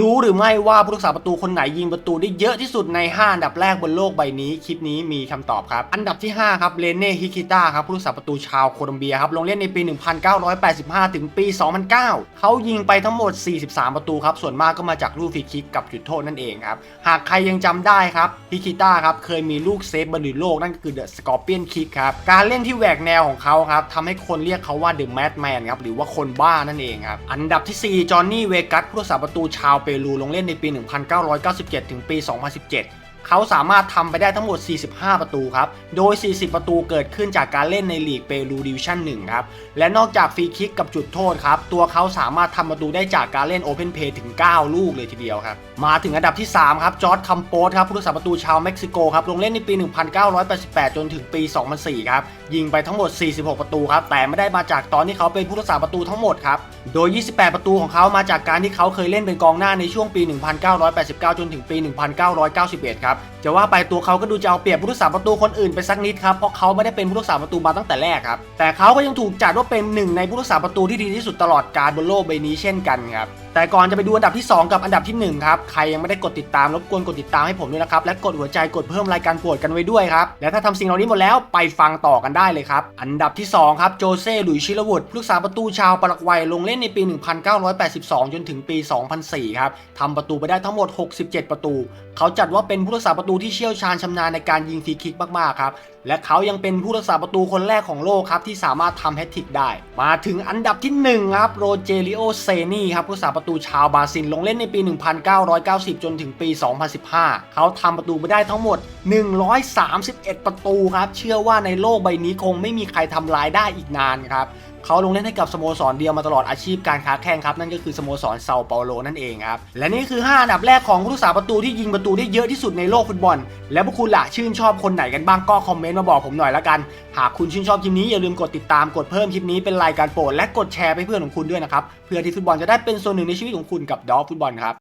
รู้หรือไม่ว่าผู้รักษาประตูคนไหนยิงประตูได้เยอะที่สุดใน 5 อันดับแรกบนโลกใบนี้ คลิปนี้มีคำตอบครับ อันดับที่ 5 ครับ เลเน่ฮิคิต้าครับ ผู้รักษาประตูชาวโคลอมเบียครับ ลงเล่นในปี 1985 ถึงปี 2009 เขายิงไปทั้งหมด 43 ประตูครับ ส่วนมากก็มาจากลูกฟรีคิกกับจุดโทษนั่นเองครับ หากใครยังจำได้ครับฮิคิต้าครับ เคยมีลูกเซฟบอลลูนโลกนั่นก็คือเดอะสกอร์เปียนคิกครับ การเล่นที่แหวกแนวของเขาครับทำให้คนเรียกเขาว่าเดอะแมดแมนครับ หรือว่าคนบ้านั่นเองครับ อันดับที่ 4 จอห์นนี่ เวกัส ผู้รักษาประตูชาวเปรูลงเล่นในปี 1997 ถึงปี 2017 เขาสามารถทำไปได้ทั้งหมด 45 ประตูครับ โดย 40 ประตูเกิดขึ้นจากการเล่นในลีกเปรูดิวิชั่น1ครับ และนอกจากฟรีคิกกับจุดโทษครับ ตัวเขาสามารถทำประตูได้จากการเล่นโอเพนเพย์ถึง 9 ลูกเลยทีเดียวครับ มาถึงอันดับที่ 3 ครับ จอร์ดคัมโปสครับ ผู้รักษาประตูชาวเม็กซิโกครับ ลงเล่นในปี 1988 จนถึงปี 2004 ครับ ยิงไปทั้งหมด 46 ประตูครับ แต่ไม่ได้มาจากตอนที่เขาเป็นผู้รักษาประตูทั้งหมดครับ โดย 28 ประตูของเขามาจากการที่เขาเคยเล่นเป็นกองหน้าในช่วงปี 1989 จนถึงปี 1991 ครับจะว่าไปตัวเขาก็ดูจะเอาเปรียบผู้รักษาประตูคนอื่นไปสักนิดครับเพราะเขาไม่ได้เป็นผู้รักษาประตูมาตั้งแต่แรกครับแต่เขาก็ยังถูกจัดว่าเป็นหนึ่งในผู้รักษาประตูที่ดีที่สุดตลอดกาลบนโลกใบนี้เช่นกันครับ แต่ก่อนจะไปดูอันดับที่ 2 กับอันดับที่ 1 ครับ ใครยังไม่ได้กดติดตามรบกวนกดติดตามให้ผมด้วยนะครับ และกดหัวใจกดเพิ่มรายการโปรดกันไว้ด้วยครับ และถ้าทำสิ่งเหล่านี้หมดแล้วไปฟังต่อกันได้เลยครับ อันดับที่ 2 ครับ โจเซ่หลุยชิลวุดผู้รักษาประตูชาวปารากวัยลงเล่นในปี 1982 จนถึงปี 2004 ครับทำประตูไปได้ทั้งหมด 67 ประตู เขาจัดว่าเป็นผู้รักษาประตูที่เชี่ยวชาญชำนาญในการยิงฟรีคิกมากๆครับ และเขายังเป็นผู้รักษาประตูคนแรกของโลกครับที่สามารถทำแฮตทริกได้ มาถึงอันดับที่ 1 ครับโรเจริโอเซนีครับผู้รักษาประตูชาวบราซิลลงเล่นในปี 1990 จนถึงปี 2015 เขาทำประตูไปได้ทั้งหมด 131 ประตูครับ เชื่อว่าในโลกใบนี้คงไม่มีใครทำลายได้อีกนานครับเขาลงเล่นให้กับสโมสรเดียวมาตลอดอาชีพการค้าแข่งครับ นั่นก็คือสโมสรเซาเปาโลนั่นเองครับ และนี่คือ 5 อันดับแรกของผู้รักษาประตูที่ยิงประตูได้เยอะที่สุดในโลกฟุตบอล แล้วพวกคุณล่ะชื่นชอบคนไหนกันบ้างก็คอมเมนต์มาบอกผมหน่อยละกัน หากคุณชื่นชอบคลิปนี้อย่าลืมกดติดตามกดเพิ่มคลิปนี้เป็นรายการโปรดและกดแชร์ไปเพื่อนของคุณด้วยนะครับเพื่อที่ฟุตบอลจะได้เป็นส่วนหนึ่งในชีวิตของคุณกับดอฟุตบอลครับ